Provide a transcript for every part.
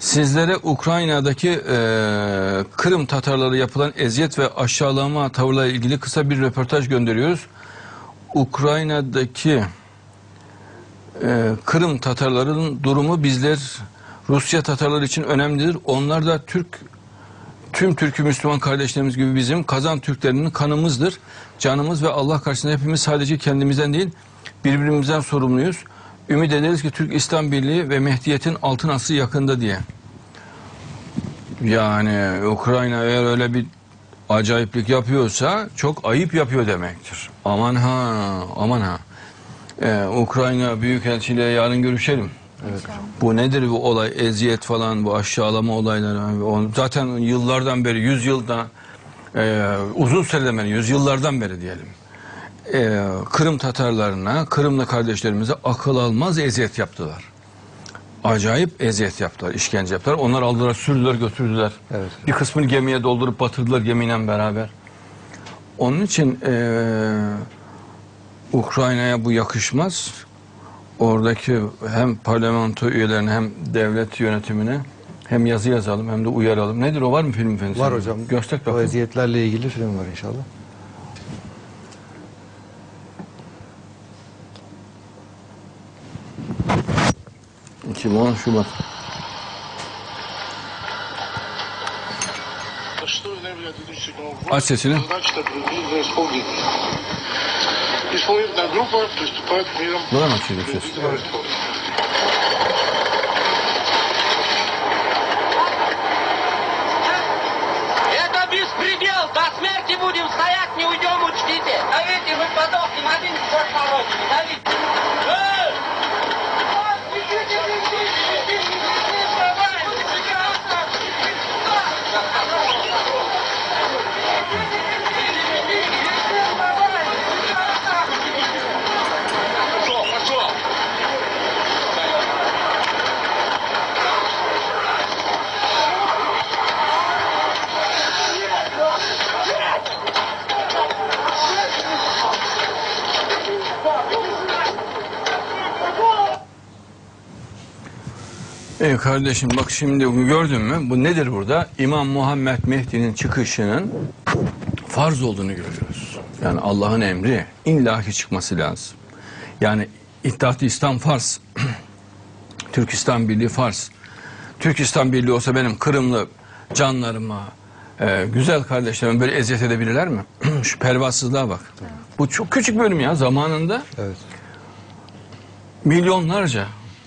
Sizlere Ukrayna'daki e, Kırım Tatarları yapılan eziyet ve aşağılama tavırla ilgili kısa bir röportaj gönderiyoruz. Ukrayna'daki e, Kırım Tatarların durumu bizler Rusya Tatarları için önemlidir. Onlar da Türk tüm Türk'ü Müslüman kardeşlerimiz gibi bizim Kazan Türklerinin kanımızdır. Canımız ve Allah karşısında hepimiz sadece kendimizden değil birbirimizden sorumluyuz. Ümit ederiz ki Türk İslam Birliği ve Mehdiyet'in altın aslı yakında diye. Yani Ukrayna eğer öyle bir acayiplik yapıyorsa çok ayıp yapıyor demektir. Aman ha, aman ha. Ee, Ukrayna Büyükelçiliğe yarın görüşelim. Bu nedir bu olay, eziyet falan, bu aşağılama olayları? Zaten yıllardan beri, yüz yılda, e, uzun süreden beri, yüz yıllardan beri diyelim. E, Kırım Tatarlarına, Kırımlı kardeşlerimize akıl almaz eziyet yaptılar. Acayip eziyet yaptılar, işkence yaptılar. Onlar aldılar, sürdüler, götürdüler. Evet. Bir kısmını gemiye doldurup batırdılar gemiyle beraber. Onun için e, Ukrayna'ya bu yakışmaz. Oradaki hem parlamento üyelerine hem devlet yönetimine hem yazı yazalım hem de uyaralım. Nedir o var mı film efendim? Var hocam. Göster O bakayım. eziyetlerle ilgili film var inşallah. Силон Шубат. Отсетили. А, Исполнительная группа приступает к мирам. Ну, да, начали сейчас. Это беспредел! До смерти будем стоять, не уйдем, учтите! Давите, вы подохнем, один год молочный, давите! Э! Ey kardeşim bak şimdi gördün mü? Bu nedir burada? İmam Muhammed Mehdi'nin çıkışının farz olduğunu görüyoruz. Yani Allah'ın emri illaki çıkması lazım. Yani İttihat-ı İslam farz. Türkistan Birliği farz. Türkistan Birliği olsa benim Kırımlı canlarıma, e, güzel kardeşlerime böyle eziyet edebilirler mi? Şu pervasızlığa bak. Bu çok küçük bölüm ya zamanında Evet. milyonlarca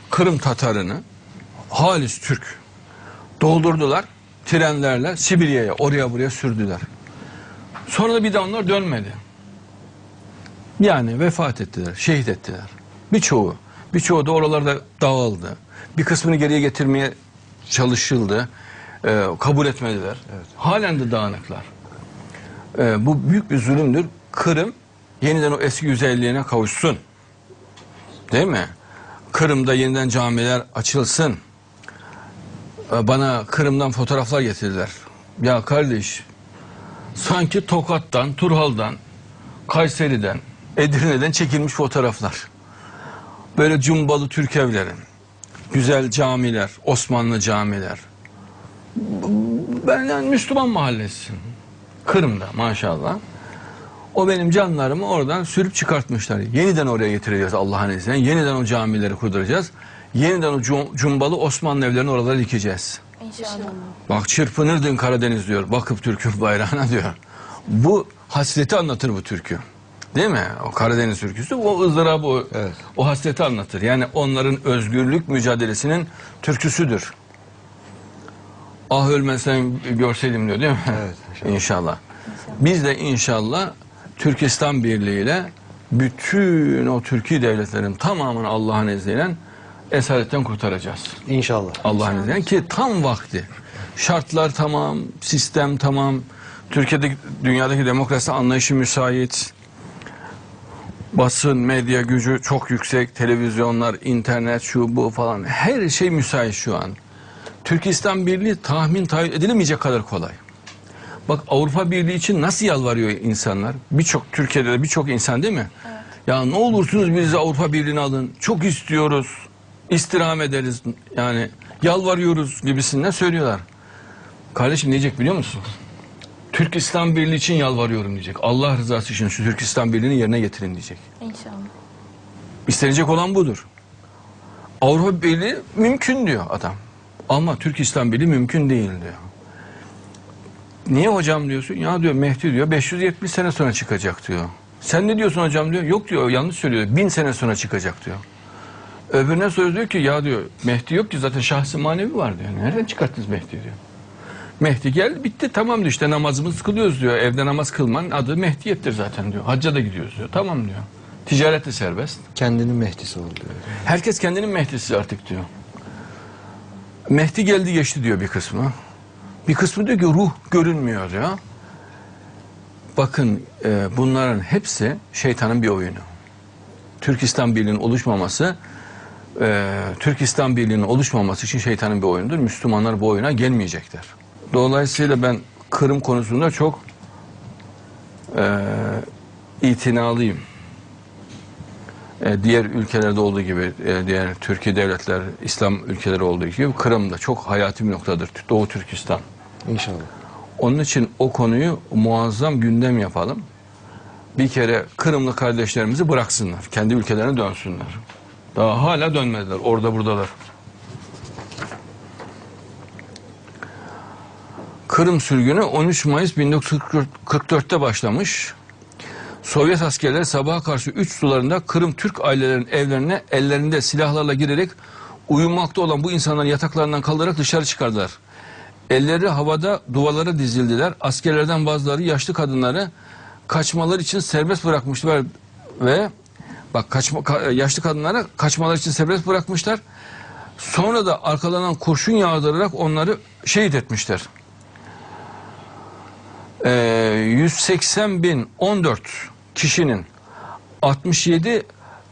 Kırım Tatarını halis Türk doldurdular trenlerle Sibirya'ya oraya buraya sürdüler. Sonra da bir daha onlar dönmedi. Yani vefat ettiler, şehit ettiler. Birçoğu, birçoğu da oralarda dağıldı. Bir kısmını geriye getirmeye çalışıldı. Ee, kabul etmediler. Halen de dağınıklar. Ee, bu büyük bir zulümdür. Kırım yeniden o eski güzelliğine kavuşsun. Değil mi? Kırım'da yeniden camiler açılsın. Ee, Bana Kırım'dan fotoğraflar getirdiler. Ya kardeş, sanki Tokat'tan, Turhal'dan, Kayseri'den, Edirne'den çekilmiş fotoğraflar. Böyle cumbalı Türk evleri, güzel camiler, Osmanlı camiler. Ben yani Müslüman mahallesi. Kırım'da maşallah. O benim canlarımı oradan sürüp çıkartmışlar. Yeniden oraya getireceğiz Allah'ın izniyle. Yeniden o camileri kurduracağız. Yeniden o cum- cumbalı Osmanlı evlerini oralara dikeceğiz. İnşallah. Bak çırpınırdın Karadeniz diyor. Bakıp Türk'ün bayrağına diyor. Bu hasreti anlatır bu türkü. Değil mi? O Karadeniz türküsü o ızdırabı, o, Evet. o hasreti anlatır. Yani onların özgürlük mücadelesinin türküsüdür. Ah ölmesen görseydim diyor değil mi? Evet, inşallah. inşallah. Biz de inşallah Türkistan Birliği ile bütün o Türkiye devletlerin tamamını Allah'ın izniyle esaretten kurtaracağız. İnşallah. Allah'ın izniyle ki tam vakti. Şartlar tamam, sistem tamam. Türkiye'de dünyadaki demokrasi anlayışı müsait. Basın, medya gücü çok yüksek. Televizyonlar, internet, şu bu falan. Her şey müsait şu an. Türkistan Birliği tahmin tahayyül edilemeyecek kadar kolay. Bak Avrupa Birliği için nasıl yalvarıyor insanlar? Birçok Türkiye'de de birçok insan değil mi? Ya ne olursunuz bizi Avrupa Birliği'ne alın. Çok istiyoruz. İstirham ederiz. Yani yalvarıyoruz gibisinden söylüyorlar. Kardeşim ne diyecek biliyor musun? Türk İslam Birliği için yalvarıyorum diyecek. Allah rızası için şu Türk İslam Birliği'ni yerine getirin diyecek. İnşallah. İstenecek olan budur. Avrupa Birliği mümkün diyor adam. Ama Türk İslam Birliği mümkün değil diyor. Niye hocam diyorsun? Ya diyor Mehdi diyor 570 sene sonra çıkacak diyor. Sen ne diyorsun hocam diyor. Yok diyor yanlış söylüyor. Bin sene sonra çıkacak diyor. Öbürüne soruyor diyor ki ya diyor Mehdi yok ki zaten şahsi manevi var diyor. Nereden çıkarttınız Mehdi diyor. Mehdi gel bitti tamam diyor işte namazımızı kılıyoruz diyor. Evde namaz kılmanın adı Mehdiyettir zaten diyor. Hacca da gidiyoruz diyor. Tamam diyor. Ticaret de serbest. Kendinin Mehdisi oldu. diyor. Herkes kendinin Mehdi'si artık diyor. Mehdi geldi geçti diyor bir kısmı. Bir kısmı diyor ki ruh görünmüyor diyor. Bakın e, bunların hepsi şeytanın bir oyunu. Türk İslam Birliği'nin oluşmaması e, Türk İslam Birliği'nin oluşmaması için şeytanın bir oyunudur. Müslümanlar bu oyuna gelmeyecekler. Dolayısıyla ben Kırım konusunda çok e, itinalıyım. E, diğer ülkelerde olduğu gibi, e, diğer Türkiye devletler, İslam ülkeleri olduğu gibi Kırım'da çok hayati bir noktadır. Doğu Türkistan. İnşallah. Onun için o konuyu muazzam gündem yapalım. Bir kere Kırımlı kardeşlerimizi bıraksınlar. Kendi ülkelerine dönsünler. Daha hala dönmediler. Orada buradalar. Kırım sürgünü 13 Mayıs 1944'te başlamış. Sovyet askerleri sabaha karşı 3 sularında Kırım Türk ailelerinin evlerine ellerinde silahlarla girerek uyumakta olan bu insanların yataklarından kaldırarak dışarı çıkardılar. Elleri havada duvarlara dizildiler. Askerlerden bazıları yaşlı kadınları kaçmaları için serbest bırakmışlar ve bak kaçma, ka- yaşlı kadınlara kaçmaları için serbest bırakmışlar. Sonra da arkalarından kurşun yağdırarak onları şehit etmişler. Ee, 180 bin 14 kişinin 67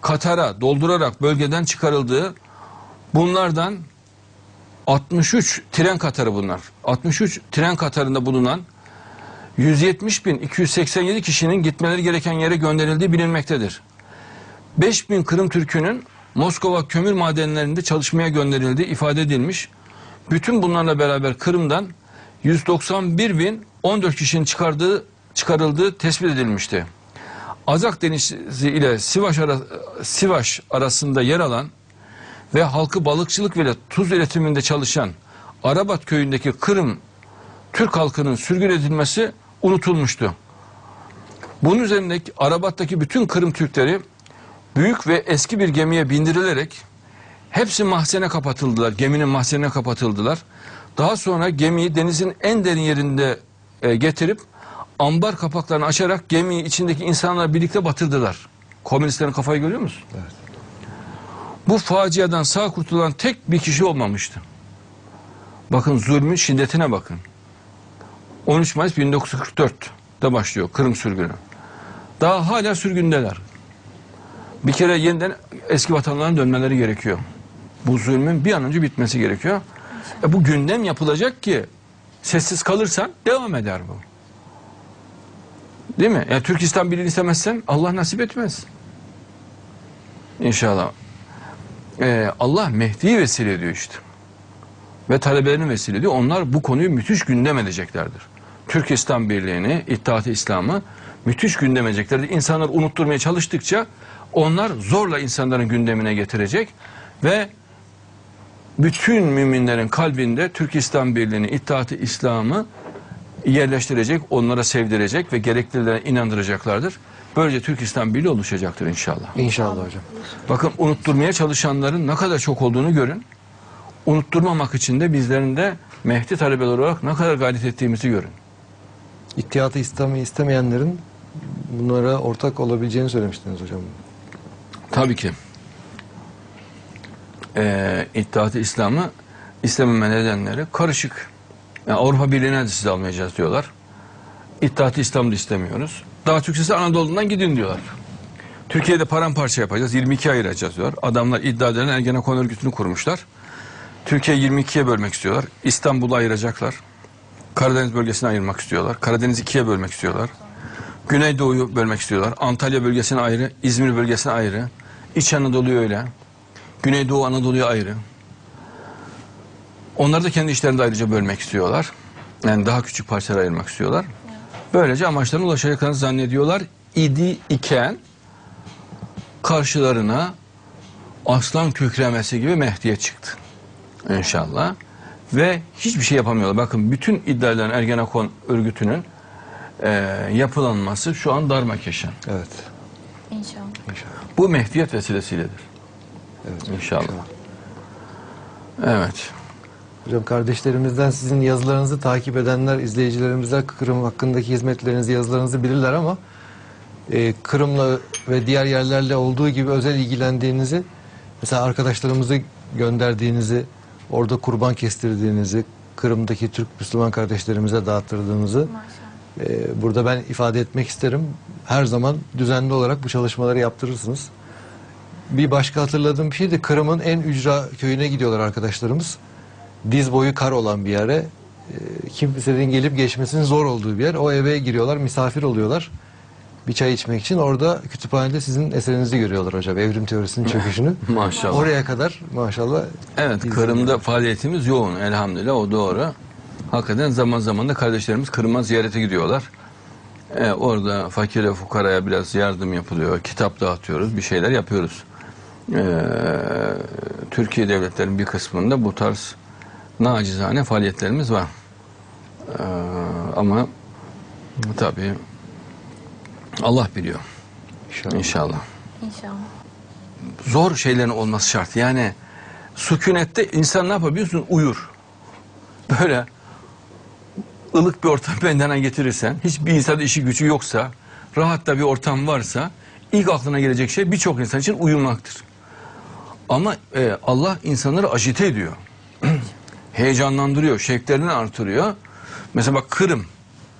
Katar'a doldurarak bölgeden çıkarıldığı bunlardan 63 tren katarı bunlar. 63 tren katarında bulunan 170 bin 287 kişinin gitmeleri gereken yere gönderildiği bilinmektedir. 5 bin Kırım Türk'ünün Moskova kömür madenlerinde çalışmaya gönderildiği ifade edilmiş. Bütün bunlarla beraber Kırım'dan 191 bin 14 kişinin çıkardığı, çıkarıldığı tespit edilmişti. Azak Denizi ile Sivas, ara, Sivas arasında yer alan ve halkı balıkçılık ve tuz üretiminde çalışan Arabat köyündeki Kırım Türk halkının sürgün edilmesi unutulmuştu. Bunun üzerindeki Arabat'taki bütün Kırım Türkleri büyük ve eski bir gemiye bindirilerek hepsi mahzene kapatıldılar. Geminin mahzenine kapatıldılar. Daha sonra gemiyi denizin en derin yerinde e, getirip ambar kapaklarını açarak gemiyi içindeki insanlarla birlikte batırdılar. Komünistlerin kafayı görüyor musun? Evet. Bu faciadan sağ kurtulan tek bir kişi olmamıştı. Bakın zulmün şiddetine bakın. 13 Mayıs 1944'te başlıyor Kırım sürgünü. Daha hala sürgündeler. Bir kere yeniden eski vatanlarına dönmeleri gerekiyor. Bu zulmün bir an önce bitmesi gerekiyor. E bu gündem yapılacak ki sessiz kalırsan devam eder bu. Değil mi? Yani Türk İslam Birliği'ni istemezsen Allah nasip etmez. İnşallah. Ee, Allah Mehdi'yi vesile ediyor işte. Ve talebelerini vesile ediyor. Onlar bu konuyu müthiş gündem edeceklerdir. Türk İslam Birliği'ni, İttihat-ı İslam'ı müthiş gündem edeceklerdir. İnsanlar unutturmaya çalıştıkça onlar zorla insanların gündemine getirecek ve bütün müminlerin kalbinde Türk İslam Birliği'ni, İttihat-ı İslam'ı yerleştirecek, onlara sevdirecek ve gereklilerine inandıracaklardır. Böylece Türk İslam Birliği oluşacaktır inşallah. İnşallah hocam. Bakın unutturmaya çalışanların ne kadar çok olduğunu görün. Unutturmamak için de bizlerin de Mehdi talebeler olarak ne kadar gayret ettiğimizi görün. İttihat-ı İslam'ı istemeyenlerin bunlara ortak olabileceğini söylemiştiniz hocam. Tabii ki. Ee, İttihat-ı İslam'ı istememe nedenleri karışık. Yani Avrupa Birliği'ne de sizi almayacağız diyorlar. İttihat-ı İslam'ı istemiyoruz. Daha Türkçesi Anadolu'dan gidin diyorlar. Türkiye'de paramparça yapacağız. 22 ayıracağız diyorlar. Adamlar iddia edilen Ergenekon örgütünü kurmuşlar. Türkiye'yi 22'ye bölmek istiyorlar. İstanbul'u ayıracaklar. Karadeniz bölgesini ayırmak istiyorlar. Karadeniz'i ikiye bölmek istiyorlar. Güneydoğu'yu bölmek istiyorlar. Antalya bölgesine ayrı, İzmir bölgesine ayrı. İç Anadolu'yu öyle. Güneydoğu Anadolu'ya ayrı. Onları da kendi işlerinde ayrıca bölmek istiyorlar. Yani daha küçük parçalara ayırmak istiyorlar. Böylece amaçlarına ulaşacaklarını zannediyorlar. İdi iken karşılarına aslan kükremesi gibi Mehdi'ye çıktı. İnşallah. Ve hiçbir şey yapamıyorlar. Bakın bütün iddiaların Ergenekon örgütünün e, yapılanması şu an darmakeşen. Evet. İnşallah. İnşallah. Bu Mehdiyet vesilesiledir. Evet. İnşallah. Evet. Hocam kardeşlerimizden sizin yazılarınızı takip edenler, izleyicilerimizler Kırım hakkındaki hizmetlerinizi, yazılarınızı bilirler ama e, Kırım'la ve diğer yerlerle olduğu gibi özel ilgilendiğinizi, mesela arkadaşlarımızı gönderdiğinizi, orada kurban kestirdiğinizi, Kırım'daki Türk Müslüman kardeşlerimize dağıttırdığınızı Maşallah. E, burada ben ifade etmek isterim. Her zaman düzenli olarak bu çalışmaları yaptırırsınız. Bir başka hatırladığım bir şey de Kırım'ın en ücra köyüne gidiyorlar arkadaşlarımız. Diz boyu kar olan bir yere. E, kimsenin gelip geçmesinin zor olduğu bir yer. O eve giriyorlar, misafir oluyorlar. Bir çay içmek için. Orada kütüphanede sizin eserinizi görüyorlar hocam. Evrim teorisinin çöküşünü. Maşallah. Oraya kadar maşallah. Evet, Kırım'da faaliyetimiz yoğun elhamdülillah o doğru. Hakikaten zaman zaman da kardeşlerimiz Kırım'a ziyarete gidiyorlar. Ee, orada fakire fukaraya biraz yardım yapılıyor, kitap dağıtıyoruz, bir şeyler yapıyoruz. Ee, Türkiye devletlerinin bir kısmında bu tarz nacizane faaliyetlerimiz var. Ee, ama tabii Allah biliyor İnşallah. inşallah İnşallah. zor şeylerin olması şart. Yani sükunette insan ne yapabiliyorsun? Uyur. Böyle ılık bir ortam bendana getirirsen, hiçbir insan işi gücü yoksa, rahat da bir ortam varsa, ilk aklına gelecek şey birçok insan için uyumaktır. Ama e, Allah insanları ajite ediyor. Heyecanlandırıyor, şevklerini artırıyor. Mesela bak Kırım.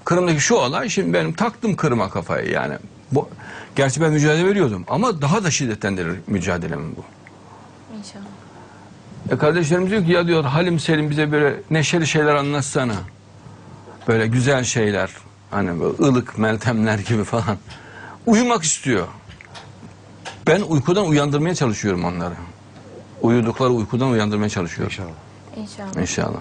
Kırım'daki şu olay şimdi benim taktım Kırım'a kafayı yani. Bu, gerçi ben mücadele veriyordum ama daha da şiddetlendirir mücadelemi bu. İnşallah. E kardeşlerim diyor ki ya diyor Halim Selim bize böyle neşeli şeyler anlatsana. Böyle güzel şeyler. Hani böyle ılık meltemler gibi falan. Uyumak istiyor. Ben uykudan uyandırmaya çalışıyorum onları. Uyudukları uykudan uyandırmaya çalışıyorum. İnşallah. İnşallah. İnşallah.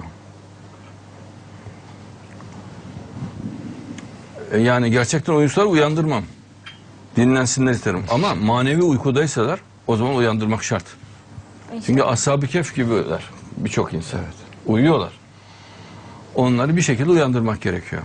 E Yani gerçekten uyusalar uyandırmam. Dinlensinler isterim. Ama manevi uykudaysalar o zaman uyandırmak şart. Çünkü İnşallah. ashab-ı kehf gibiler birçok insan. Uyuyorlar. Onları bir şekilde uyandırmak gerekiyor.